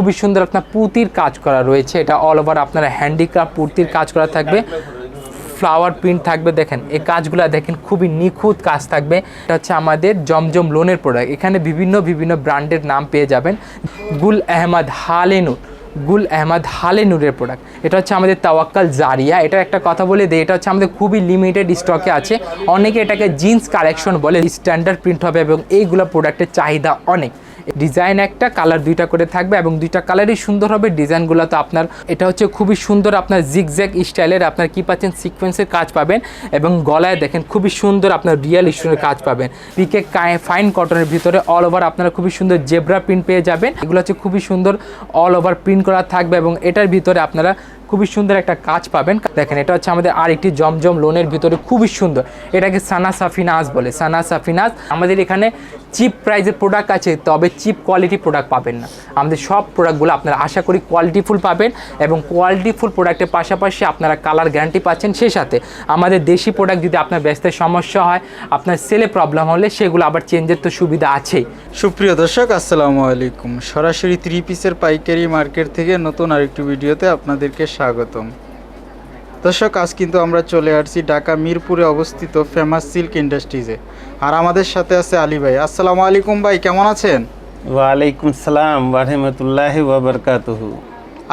খুবই সুন্দর আপনার পুঁতির কাজ করা রয়েছে। এটা অল ওভার আপনার হ্যান্ডিক্রাফট পুঁতির কাজ করা থাকবে। ফ্লাওয়ার প্রিন্ট থাকবে, দেখেন, এই কাজগুলো দেখেন, খুবই নিখুঁত কাজ থাকবে। এটা হচ্ছে আমাদের জমজম লোনের প্রোডাক্ট এখানে বিভিন্ন বিভিন্ন ব্র্যান্ডের নাম পেয়ে যাবেন। গুল আহমদ হালেনুর, গুল আহমদ হালেনুরের প্রোডাক্ট এটা হচ্ছে আমাদের তাওয়াক্কাল জারিয়া। এটা একটা কথা বলে দিই, এটা হচ্ছে আমাদের খুবই লিমিটেড স্টকে আছে। অনেকে এটাকে জিন্স কালেকশন বলে স্ট্যান্ডার্ড প্রিন্ট হবে এবং এইগুলো প্রোডাক্টের চাহিদা অনেক। ডিজাইন একটা, কালার দুইটা করে থাকবে এবং দুইটা কালারই সুন্দর হবে। ডিজাইনগুলো তো আপনার, এটা হচ্ছে খুবই সুন্দর আপনার জিগজ্যাগ স্টাইলের, আপনার কি পাচ্ছেন সিকোয়েন্সের কাজ পাবেন এবং গলায় দেখেন খুবই সুন্দর আপনার রিয়েল স্টোনের কাজ পাবেন। পিকে ফাইন কটনের ভিতরে অল ওভার আপনারা খুবই সুন্দর জেব্রা প্রিন্ট পেয়ে যাবেন। এগুলো হচ্ছে খুবই সুন্দর অল ওভার প্রিন্ট করা থাকবে এবং এটার ভিতরে আপনারা খুবই সুন্দর একটা কাজ পাবেন। দেখেন, এটা হচ্ছে আমাদের আরেকটি জমজম লোনের ভিতরে খুবই সুন্দর। এটাকে সানা সাফিনাজ বলে, সানা সাফিনাজ। আমাদের এখানে চিপ প্রাইজের প্রোডাক্ট আছে, তবে চিপ কোয়ালিটি প্রোডাক্ট পাবেন না। আমাদের সব প্রোডাক্টগুলো আপনারা আশা করি কোয়ালিটিফুল পাবেন এবং কোয়ালিটিফুল প্রোডাক্টের পাশাপাশি আপনারা কালার গ্যারান্টি পাচ্ছেন। সেই সাথে আমাদের দেশি প্রোডাক্ট যদি আপনার ব্যস্তের সমস্যা হয়, আপনার সেলে প্রবলেম হলে সেগুলো আবার চেঞ্জের তো সুবিধা আছেই। সুপ্রিয় দর্শক, আসসালামু আলাইকুম। সরাসরি থ্রি পিসের পাইকারি মার্কেট থেকে নতুন আরেকটি ভিডিওতে আপনাদেরকে স্বাগতম। দর্শক আজ কিন্তু আমরা চলে আসছি ঢাকা মিরপুরে অবস্থিত ফেমাস সিল্ক ইন্ডাস্ট্রিজে আর আমাদের সাথে আছে আলী ভাই। আসসালামু আলাইকুম ভাই কেমন আছেন? ওয়ালাইকুম সালাম ওয়ারহমতুল্লাহ ওয়াবারকাতুহু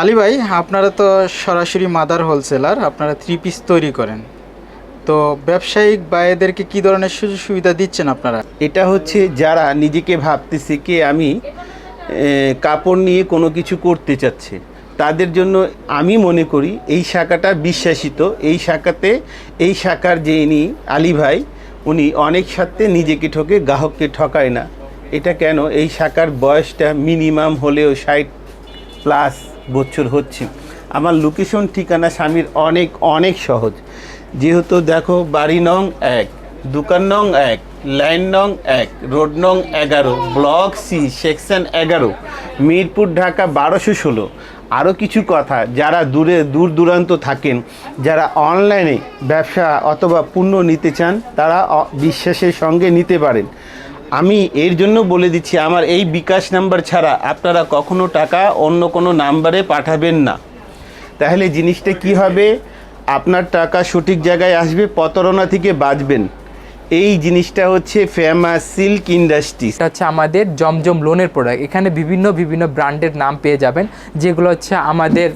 আলী ভাই আপনারা তো সরাসরি মাদার হোলসেলার আপনারা থ্রি পিস তৈরি করেন। তো ব্যবসায়িক ভাইদেরকে কি ধরনের সুযোগ সুবিধা দিচ্ছেন আপনারা? এটা হচ্ছে যারা নিজেকে ভাবতেছে কি আমি কাপড় নিয়ে কোনো কিছু করতে চাচ্ছে। তাদের জন্য আমি মনে করি এই শাখাটা বিশ্বাসিত। এই শাখাতে, এই শাখার যে ইনি আলী ভাই, উনি অনেক সাথে নিজেকে ঠকে, গ্রাহককে ঠকায় না। এটা কেন? এই শাখার বয়সটা মিনিমাম হলেও ষাট প্লাস বছর হচ্ছে। আমার লোকেশন, ঠিকানা স্বামীর অনেক অনেক সহজ। যেহেতু দেখো, বাড়ি নং এক, দোকান নং এক, লাইন নং এক, রোড নং এগারো, ব্লক সি, সেকশন এগারো, মিরপুর, ঢাকা বারোশো ষোলো। আরও কিছু কথা যারা দূরে, দূর দূরান্ত থাকেন, যারা অনলাইনে ব্যবসা অথবা পণ্য নিতে চান, তারা বিশ্বাসের সঙ্গে নিতে পারেন। আমি এর জন্য বলে দিচ্ছি, আমার এই বিকাশ নাম্বার ছাড়া আপনারা কখনো টাকা অন্য কোনো নাম্বারে পাঠাবেন না। তাহলে জিনিসটা কি হবে? আপনার টাকা সঠিক জায়গায় আসবে, প্রতারণা থেকে বাঁচবেন। এই জিনিসটা হচ্ছে ফেমাস সিল্ক ইন্ডাস্ট্রি এটা হচ্ছে আমাদের জমজম লোনের প্রোডাক্ট এখানে বিভিন্ন বিভিন্ন ব্র্যান্ডের নাম পেয়ে যাবেন, যেগুলো হচ্ছে আমাদের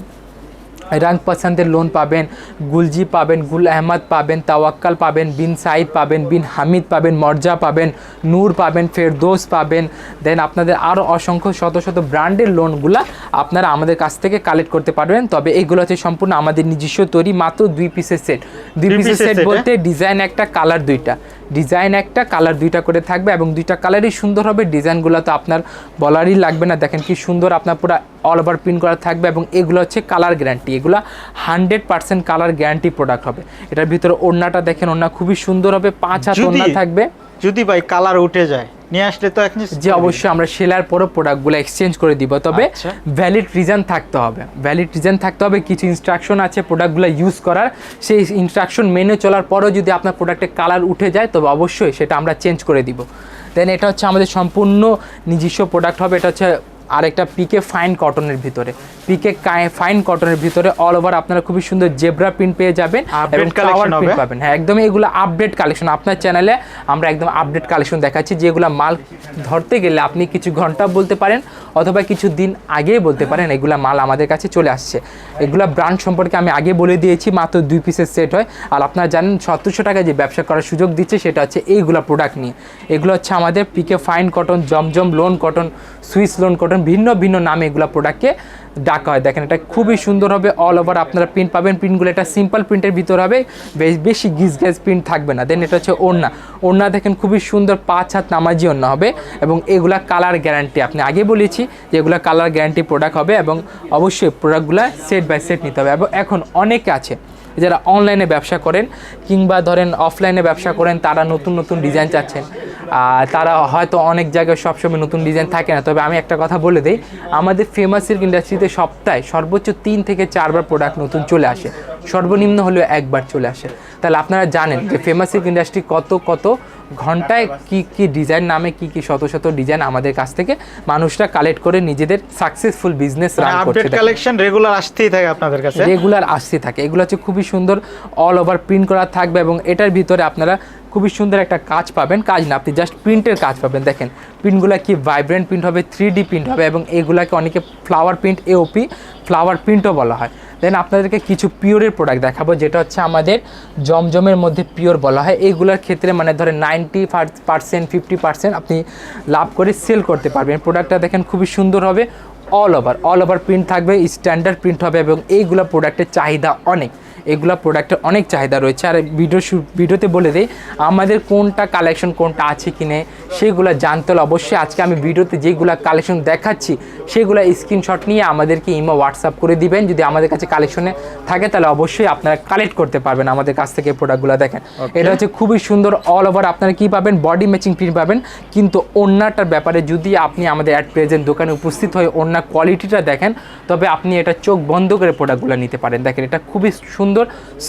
রং পছন্দের লোন পাবেন গুলজি পাবেন গুল আহমদ পাবেন তাওয়াক্কাল পাবেন বিন সাইদ পাবেন বিন হামিদ পাবেন মর্জা পাবেন নূর পাবেন ফেরদোস পাবেন দেন আপনাদের আরও অসংখ্য শত শত ব্র্যান্ডের লোনগুলা আপনারা আমাদের কাছ থেকে কালেক্ট করতে পারবেন। তবে এগুলো হচ্ছে সম্পূর্ণ আমাদের নিজস্ব তৈরি মাত্র দুই পিসের সেট। দুই দুই পিসের সেট বলতে ডিজাইন একটা কালার দুইটা। ডিজাইন একটা কালার দুইটা করে থাকবে এবং দুইটা কালারই সুন্দর হবে। ডিজাইনগুলো তো আপনার বলারই লাগবে না। দেখেন কি সুন্দর আপনার পুরো অল ওভার প্রিন্ট করা থাকবে এবং এগুলো হচ্ছে কালার গ্যারান্টি এগুলো hundred percent colour guarantee product হবে। এটার ভিতরে ওড়নাটা দেখেন ওড়না খুবই সুন্দর হবে। পাঁচ হাত ওড়না থাকবে। যদি ভাই কালার উঠে যায় নিয়ে আসলে তো এখন যে অবশ্যই আমরা সেলার পরে প্রোডাক্টগুলো এক্সচেঞ্জ করে দিব তবে আচ্ছা। ভ্যালিড রিজন থাকতে হবে। ভ্যালিড রিজন থাকতে হবে কিছু ইনস্ট্রাকশন আছে প্রোডাক্টগুলো ইউজ করার। সেই ইনস্ট্রাকশন মেনে চলার পরও যদি আপনার প্রোডাক্টের কালার উঠে যায় তবে অবশ্যই সেটা আমরা চেঞ্জ করে দিব। দেন এটা হচ্ছে আমাদের সম্পূর্ণ নিজস্ব প্রোডাক্ট হবে এটা হচ্ছে আরেকটা পিকে ফাইন কটনের ভিতরে। পিকে ফাইন কটনের ভিতরে অল ওভার আপনারা খুবই সুন্দর জেব্রা প্রিন্ট পেয়ে যাবেন এবং print হবে? পাবেন। হ্যাঁ একদম এগুলো আপডেট কালেকশন আপনার চ্যানেলে আমরা একদম আপডেট কালেকশন দেখাচ্ছি যেগুলো মাল ধরতে গেলে আপনি কিছু ঘণ্টা বলতে পারেন অথবা কিছু দিন আগেই বলতে পারেন এগুলো মাল আমাদের কাছে চলে আসছে। এগুলো ব্র্যান্ড সম্পর্কে আমি আগে বলে দিয়েছি মাত্র দুই পিসের সেট হয়। আর আপনারা জানেন সতেরোশো টাকা যে ব্যবসা করার সুযোগ দিচ্ছে সেটা হচ্ছে এইগুলা প্রোডাক্ট নিয়ে। এগুলো হচ্ছে আমাদের PK fine cotton Zamzam lawn cotton Swiss lawn cotton ভিন্ন ভিন্ন নামে এগুলা প্রোডাক্টকে ডাকা হয়। দেখেন, এটা খুবই সুন্দর হবে অল ওভার আপনারা প্রিন্ট পাবেন প্রিন্টগুলো এটা সিম্পল প্রিন্টের ভিতর হবে। বেশ- বেশি গিজ গ্যাস প্রিন্ট থাকবে না। দেন এটা হচ্ছে ওড়না। ওড়না দেখেন খুবই সুন্দর, পাঁচ হাত নামাজি ওড়না হবে এবং এগুলা কালার গ্যারান্টি আপনি আগে বলেছি যে এগুলো কালার গ্যারান্টি প্রোডাক্ট হবে এবং অবশ্যই প্রোডাক্টগুলো সেট বাই সেট নিতে হবে। এবং এখন অনেকে আছে যারা অনলাইনে ব্যবসা করেন কিংবা ধরেন অফলাইনে ব্যবসা করেন, তারা নতুন নতুন ডিজাইন চাচ্ছেন। তারা হয়তো অনেক জায়গায় সবসময় নতুন ডিজাইন থাকে না। তবে আমি একটা কথা বলে দিই আমাদের ফেমাস সিল্ক ইন্ডাস্ট্রিতে সপ্তাহে সর্বোচ্চ তিন থেকে চারবার প্রোডাক্ট নতুন চলে আসে। সর্বনিম্ন হলেও একবার চলে আসে। তাহলে আপনারা জানেন যে ফেমাস সিল্ক ইন্ডাস্ট্রি কত কত ঘন্টায় কি কি ডিজাইন নামে কি কি শত শত ডিজাইন আমাদের কাছ থেকে মানুষরা কালেক্ট করে নিজেদের সাকসেসফুল বিজনেস রান করছে। কালেকশন রেগুলার আসতেই থাকে আপনাদের কাছে? রেগুলার আসতে থাকে। এগুলো হচ্ছে খুবই সুন্দর অল ওভার প্রিন্ট করা থাকবে এবং এটার ভিতরে আপনারা খুবই সুন্দর একটা কাজ পাবেন। কাজ না, আপনি জাস্ট প্রিন্টের কাজ পাবেন। দেখেন প্রিন্টগুলো কি ভাইব্রেন্ট প্রিন্ট হবে থ্রি প্রিন্ট হবে এবং এগুলাকে অনেকে ফ্লাওয়ার প্রিন্ট এওপি ফ্লাওয়ার প্রিন্টও বলা হয়। দেন আপনাদেরকে কিছু পিওরের প্রোডাক্ট দেখাবো, যেটা হচ্ছে আমাদের জমজমের মধ্যে পিওর বলা হয়। এইগুলোর ক্ষেত্রে মানে ধরেন নাইনটি পার্সেন্ট ফিফটি পার্সেন্ট আপনি লাভ করে সেল করতে পারবেন। প্রোডাক্টটা দেখেন খুবই সুন্দর হবে all over all over print থাকবে স্ট্যান্ডার্ড প্রিন্ট হবে এবং এইগুলো প্রোডাক্টের চাহিদা অনেক। এগুলো প্রোডাক্টের অনেক চাহিদা রয়েছে। আর ভিডিও ভিডিওতে বলে দিই আমাদের কোনটা কালেকশন কোনটা আছে কি নেই সেগুলো জানতে হলে অবশ্যই আজকে আমি ভিডিওতে যেগুলো কালেকশন দেখাচ্ছি সেগুলো স্ক্রিনশট নিয়ে আমাদেরকে ইমো হোয়াটসঅ্যাপ করে দিবেন। যদি আমাদের কাছে কালেকশনে থাকে তাহলে অবশ্যই আপনারা কালেক্ট করতে পারবেন আমাদের কাছ থেকে প্রোডাক্টগুলো দেখেন। এটা হচ্ছে খুবই সুন্দর অল ওভার আপনারা কি পাবেন? বডি ম্যাচিং প্রিন্ট পাবেন। কিন্তু ওড়নাটার ব্যাপারে যদি আপনি আমাদের অ্যাট প্রেজেন্ট দোকানে উপস্থিত হয়ে ওড়না কোয়ালিটিটা দেখেন তবে আপনি এটা চোখ বন্ধ করে প্রোডাক্টগুলো নিতে পারেন। দেখেন এটা খুবই সুন্দর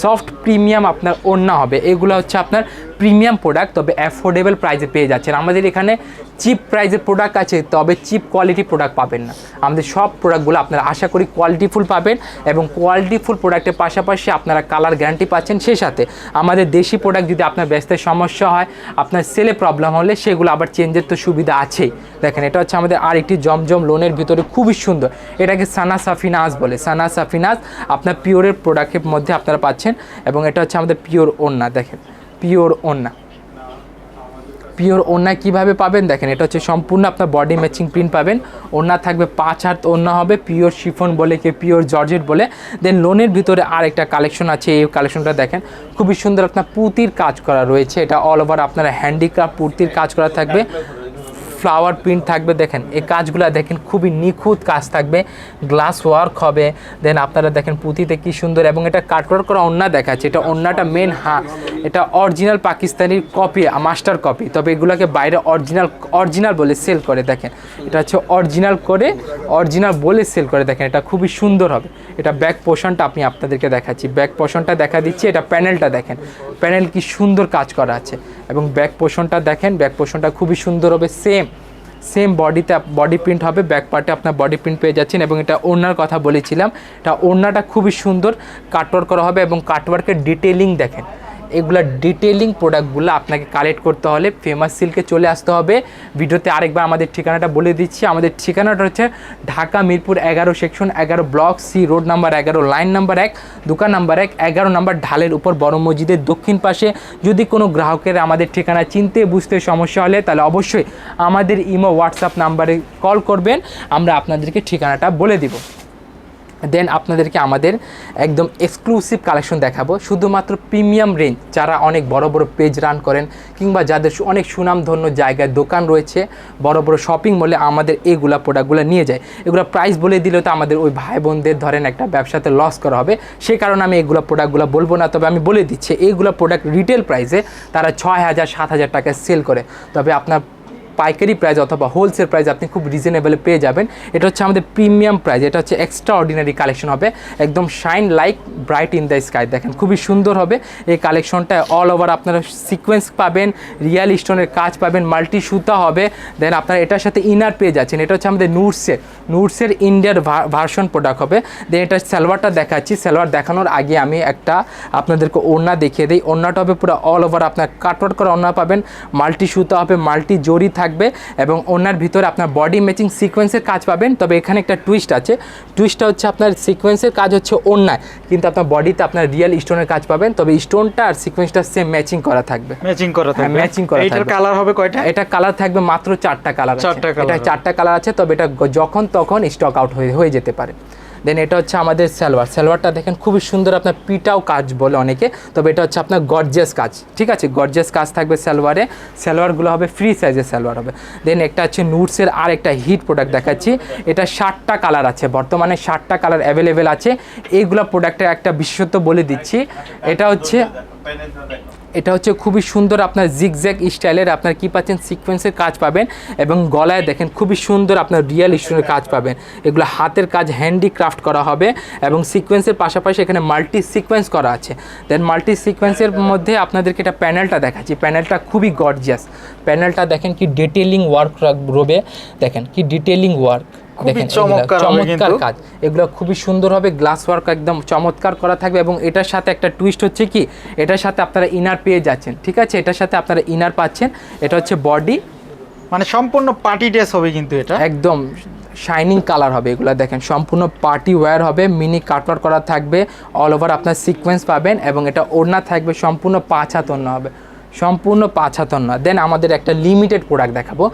সফট প্রিমিয়াম আপনার ওড়না হবে। এগুলো হচ্ছে আপনার প্রিমিয়াম প্রোডাক্ট তবে অ্যাফোর্ডেবল প্রাইসে পেয়ে যাচ্ছেন। আমাদের এখানে চিপ প্রাইজের প্রোডাক্ট আছে, তবে চিপ কোয়ালিটি প্রোডাক্ট পাবেন না। আমাদের সব প্রোডাক্টগুলো আপনারা আশা করি কোয়ালিটিফুল পাবেন এবং কোয়ালিটিফুল প্রোডাক্টের পাশাপাশি আপনারা কালার গ্যারান্টি পাচ্ছেন সেই সাথে। আমাদের দেশি প্রোডাক্ট যদি আপনার ব্যস্তের সমস্যা হয়, আপনার সেলে প্রবলেম হলে সেগুলো আবার চেঞ্জের তো সুবিধা আছেই। দেখেন, এটা হচ্ছে আমাদের আরেকটি জমজম লোনের ভিতরে খুবই সুন্দর। এটাকে সানা সাফিনাজ বলে। সানা সাফিনাজ আপনার পিওরের প্রোডাক্টের মধ্যে আপনারা পাচ্ছেন এবং এটা হচ্ছে আমাদের পিওর ওন্না দেখেন, পিওর ওন্না পিওর ওড়না কীভাবে পাবেন? দেখেন, এটা হচ্ছে সম্পূর্ণ আপনার বডি ম্যাচিং প্রিন্ট পাবেন। ওড়না থাকবে পাঁচ হাত ওড়না হবে, পিওর শিফন বলে কে, পিওর জর্জেট বলে। দেন লোনের ভিতরে আর একটা কালেকশন আছে, এই কালেকশনটা দেখেন। খুবই সুন্দর আপনার পুঁতির কাজ করা রয়েছে, এটা অল ওভার আপনার হ্যান্ডিক্রাফট পুঁতির কাজ করা থাকবে। ফ্লাওয়ার প্রিন্ট থাকবে, দেখেন, এই কাজগুলো দেখেন, খুবই নিখুঁত কাজ থাকবে গ্লাস ওয়ার্ক হবে দেন আপনারা দেখেন পুঁতিতে কি সুন্দর, এবং এটা কাটকট করা অন্যা দেখাচ্ছে, এটা অন্যটা মেন হ্যাঁ এটা অরিজিনাল পাকিস্তানির কপি মাস্টার কপি তবে এগুলোকে বাইরে অরিজিনাল অরিজিনাল বলে সেল করে, দেখেন, এটা হচ্ছে অরিজিনাল করে অরিজিনাল বলে সেল করে, দেখেন, এটা খুবই সুন্দর হবে, এটা ব্যাক পোর্শনটা আমি আপনাদেরকে দেখাচ্ছি ব্যাক পোর্শনটা দেখা দিচ্ছি, এটা প্যানেলটা দেখেন প্যানেল কি সুন্দর কাজ করা আছে, এবং ব্যাক পোর্শনটা দেখেন ব্যাক পোর্শনটা খুবই সুন্দর হবে সেম সেম বডিতে বডি প্রিন্ট হবে ব্যাক পার্টে আপনার বডি প্রিন্ট পেয়ে যাচ্ছেন এবং এটা ওড়নার কথা বলেছিলাম। এটা ওড়নাটা খুবই সুন্দর কাটওয়ার্ক করা হবে এবং কাটওয়ার্কের ডিটেলিং দেখেন। এগুলা ডিটেলিং প্রোডাক্টগুলো আপনাকে কালেক্ট করতে হলে ফেমাস সিল্কে চলে আসতে হবে। ভিডিওতে আরেকবার আমাদের ঠিকানাটা বলে দিচ্ছি। আমাদের ঠিকানাটা হচ্ছে ঢাকা মিরপুর এগারো সেকশন এগারো ব্লক সি রোড নাম্বার এগারো লাইন নাম্বার এক, দোকান নাম্বার এক, এগারো নাম্বার ঢালের উপর বড় মসজিদের দক্ষিণ পাশে। যদি কোনো গ্রাহকের আমাদের ঠিকানা চিনতে বুঝতে সমস্যা হলে তাহলে অবশ্যই আমাদের ইমো হোয়াটসঅ্যাপ নাম্বারে কল করবেন। আমরা আপনাদেরকে ঠিকানাটা বলে দিব। দেন আপনাদেরকে আমাদের একদম এক্সক্লুসিভ কালেকশন দেখাবো। শুধুমাত্র প্রিমিয়াম রেঞ্জ যারা অনেক বড় বড় পেজ রান করেন কিংবা যাদের অনেক সুনামধন্য জায়গায় দোকান রয়েছে, বড় বড় শপিং মলে আমাদের এইগুলা প্রোডাক্টগুলো নিয়ে যায়। এগুলো প্রাইস বলে দিলেও তো আমাদের ওই ভাই বোনদের ধরেন একটা ব্যবসাতে লস করা হবে। সে কারণে আমি এগুলো প্রোডাক্টগুলো বলব না, তবে আমি বলে দিচ্ছি এইগুলো প্রোডাক্ট রিটেল প্রাইসে তারা ছয় হাজার, সাত হাজার টাকায় সেল করে। তবে আপনার পাইকারি প্রাইস অথবা হোলসেল প্রাইস আপনি খুব রিজনেবলে পেয়ে যাবেন। এটা হচ্ছে আমাদের প্রিমিয়াম প্রাইস এটা হচ্ছে এক্সট্রা অর্ডিনারি কালেকশন হবে। একদম shine like bright in the sky দেখেন, খুবই সুন্দর হবে। এই কালেকশনটা অল ওভার আপনারা সিকোয়েন্স পাবেন রিয়াল স্টোনের কাজ পাবেন মাল্টি সুতা হবে। দেন আপনারা এটার সাথে ইনার পেয়ে যাচ্ছেন। এটা হচ্ছে আমাদের নুটসের নুটসের ইন্ডিয়ার ভার্সন প্রোডাক্ট হবে। দেন এটা সালোয়ারটা দেখাচ্ছি। সালোয়ার দেখানোর আগে আমি একটা আপনাদেরকে ওড়না দেখিয়ে দিই। ওড়নাটা হবে পুরো অল ওভার আপনার কাটওয়ার্ক করা ওড়না পাবেন। মাল্টি সুতা হবে মাল্টি জরি থাকবে। এবং ওড়নার ভিতরে আপনার বডি ম্যাচিং সিকোয়েন্সের কাজ পাবেন। তবে এখানে একটা টুইস্ট আছে। টুইস্টটা হচ্ছে আপনার সিকোয়েন্সের কাজ হচ্ছে ওড়নায়। কিন্তু আপনার বডিতে আপনার রিয়েল স্টোনের কাজ পাবেন। তবে স্টোনটা আর সিকোয়েন্সটা সেম ম্যাচিং করা থাকবে। ম্যাচিং করা হ্যাঁ, থাকবে। matching করা থাকবে। কালার হবে কয়টা? এটা কালার থাকবে মাত্র চারটা কালার আছে। চারটা এটা চারটা কালার আছে তবে এটা যখন তখন স্টক আউট হয়ে হয়ে যেতে পারে। দেন এটা হচ্ছে আমাদের সালোয়ার। সালোয়ারটা দেখেন খুবই সুন্দর আপনার পিটাও কাজ বলে অনেকে। তবে এটা হচ্ছে আপনার গর্জিয়াস কাজ। ঠিক আছে? গর্জিয়াস কাজ থাকবে সালোয়ারে। সালোয়ারগুলো হবে ফ্রি সাইজের সালোয়ার হবে। দেন একটা হচ্ছে নুটসের আর একটা হিট প্রোডাক্ট দেখাচ্ছি। এটা ষাটটা কালার আছে। বর্তমানে ষাটটা কালার অ্যাভেলেবেল আছে। এইগুলো প্রোডাক্টের একটা বিশেষত্ব বলে দিচ্ছি। এটা হচ্ছে এটা হচ্ছে খুবই সুন্দর আপনার জিগজ্যাগ স্টাইলের আপনার কি পাচ্ছেন? সিকোয়েন্সের কাজ পাবেন এবং গলায় দেখেন খুবই সুন্দর আপনার রিয়েল স্টোনের কাজ পাবেন। এগুলো হাতের কাজ হ্যান্ডিক্রাফট করা হবে এবং সিকোয়েন্সের পাশাপাশি এখানে মাল্টি সিকোয়েন্স করা আছে। দেন মাল্টি সিকোয়েন্সের মধ্যে আপনাদেরকে এটা প্যানেলটা দেখাচ্ছি। প্যানেলটা খুবই গর্জিয়াস প্যানেলটা দেখেন কি ডিটেলিং ওয়ার্ক রবে। দেখেন কি ডিটেলিং ওয়ার্ক খুবই দেখেন চমৎকার চমৎকার কাজ। এগুলো খুবই সুন্দর হবে গ্লাস ওয়ার্ক একদম চমৎকার করা থাকবে এবং এটার সাথে একটা টুইস্ট হচ্ছে কি এটার সাথে আপনারা ইনার পেয়ে যাচ্ছেন ঠিক আছে? এটার সাথে আপনারা ইনার পাচ্ছেন এটা হচ্ছে বডি মানে সম্পূর্ণ পার্টি ড্রেস হবে কিন্তু এটা। একদম শাইনিং কালার হবে এগুলো দেখেন সম্পূর্ণ পার্টি ওয়্যার হবে মিনি কাটওয়ার করা থাকবে অল ওভার আপনার সিকোয়েন্স পাবেন এবং এটা ওড়না থাকবে সম্পূর্ণ পাঁচ হাত ওড়না হবে। সম্পূর্ণ পাঁচ হাতন ওড়না দেন আমাদের একটা লিমিটেড প্রোডাক্ট দেখাবো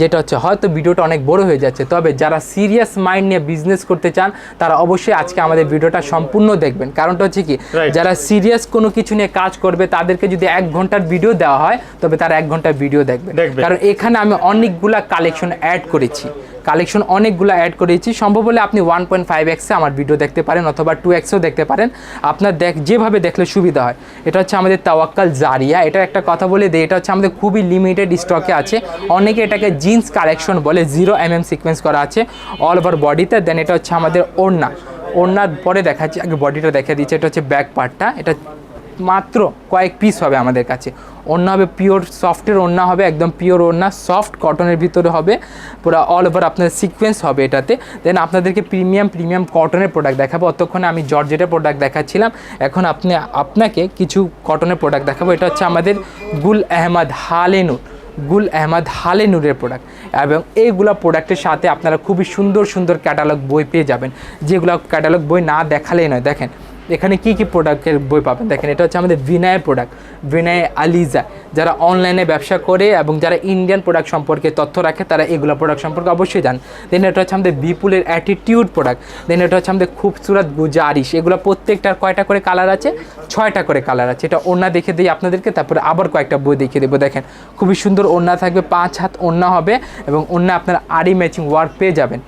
যেটা হচ্ছে হয়তো ভিডিওটা অনেক বড় হয়ে যাচ্ছে তবে যারা সিরিয়াস মাইন্ড নিয়ে বিজনেস করতে চান তারা অবশ্যই আজকে আমাদের ভিডিওটা সম্পূর্ণ দেখবেন। কারণটা হচ্ছে কি যারা সিরিয়াস কোনো কিছু নিয়ে কাজ করবে তাদেরকে যদি এক ঘণ্টার ভিডিও দেওয়া হয় তবে তারা এক ঘণ্টার ভিডিও দেখবে। কারণ এখানে আমি অনেকগুলা কালেকশন অ্যাড করেছি। কালেকশন অনেকগুলো অ্যাড করেছি। সম্ভব হলে আপনি ওয়ান পয়েন্ট ফাইভ এক্সে আমার ভিডিও দেখতে পারেন অথবা টু এক্সেও দেখতে পারেন। আপনার দেখ, যেভাবে দেখলে সুবিধা হয়। এটা হচ্ছে আমাদের তাওয়াক্কাল জারিয়া। এটা একটা কথা বলে দিই, এটা হচ্ছে আমাদের খুবই লিমিটেড স্টকে আছে। অনেকে এটাকে জিন্স কালেকশন বলে জিরো এম এম সিকোয়েন্স করা আছে অল ওভার বডিতে দেন এটা হচ্ছে আমাদের ওড়না। ওড়নার পরে দেখাচ্ছি, আগে বডিটা দেখা দিচ্ছে। এটা হচ্ছে ব্যাক পার্টটা এটা মাত্র কয়েক পিস হবে আমাদের কাছে। ওড়না হবে পিওর সফটের ওড়না হবে, একদম পিওর ওড়না সফট কটনের ভিতরে হবে। পুরো অল ওভার আপনার সিকোয়েন্স হবে এটাতে। দেন আপনাদেরকে প্রিমিয়াম প্রিমিয়াম কটনের প্রোডাক্ট দেখাবো। অতক্ষণে আমি জর্জেটের প্রোডাক্ট দেখাচ্ছিলাম। এখন আপনি, আপনাকে কিছু কটনের প্রোডাক্ট দেখাবো। এটা হচ্ছে আমাদের গুল আহমদ হালেনুর, গুল আহমদ হালে নূরের প্রোডাক্ট এবং এইগুলো প্রোডাক্টের সাথে আপনারা খুবই সুন্দর সুন্দর ক্যাটালগ বই পেয়ে যাবেন। যেগুলো ক্যাটালগ বই না দেখালেই নয়। দেখেন এখানে কি কি প্রোডাক্টের বই পাবেন? দেখেন, এটা হচ্ছে আমাদের বিনয়ের প্রোডাক্ট বিনয় আলিজা যারা অনলাইনে ব্যবসা করে এবং যারা ইন্ডিয়ান প্রোডাক্ট সম্পর্কে তথ্য রাখে, তারা এগুলো প্রোডাক্ট সম্পর্কে অবশ্যই জান। দেন এটা হচ্ছে আমাদের বিপুলের অ্যাটিটিউড প্রোডাক্ট দেন এটা হচ্ছে আমাদের খুবসুরত গুজারিশ এগুলো প্রত্যেকটার কয়টা করে কালার আছে? ছয়টা করে কালার আছে। এটা ওড়না দেখে দিই আপনাদেরকে, তারপরে আবার কয়েকটা বই দেখিয়ে দেবো। দেখেন, খুবই সুন্দর ওড়না থাকবে, পাঁচ হাত ওড়না হবে এবং ওড়না আপনার আড়ি ম্যাচিং ওয়ার্ক পেয়ে যাবেন।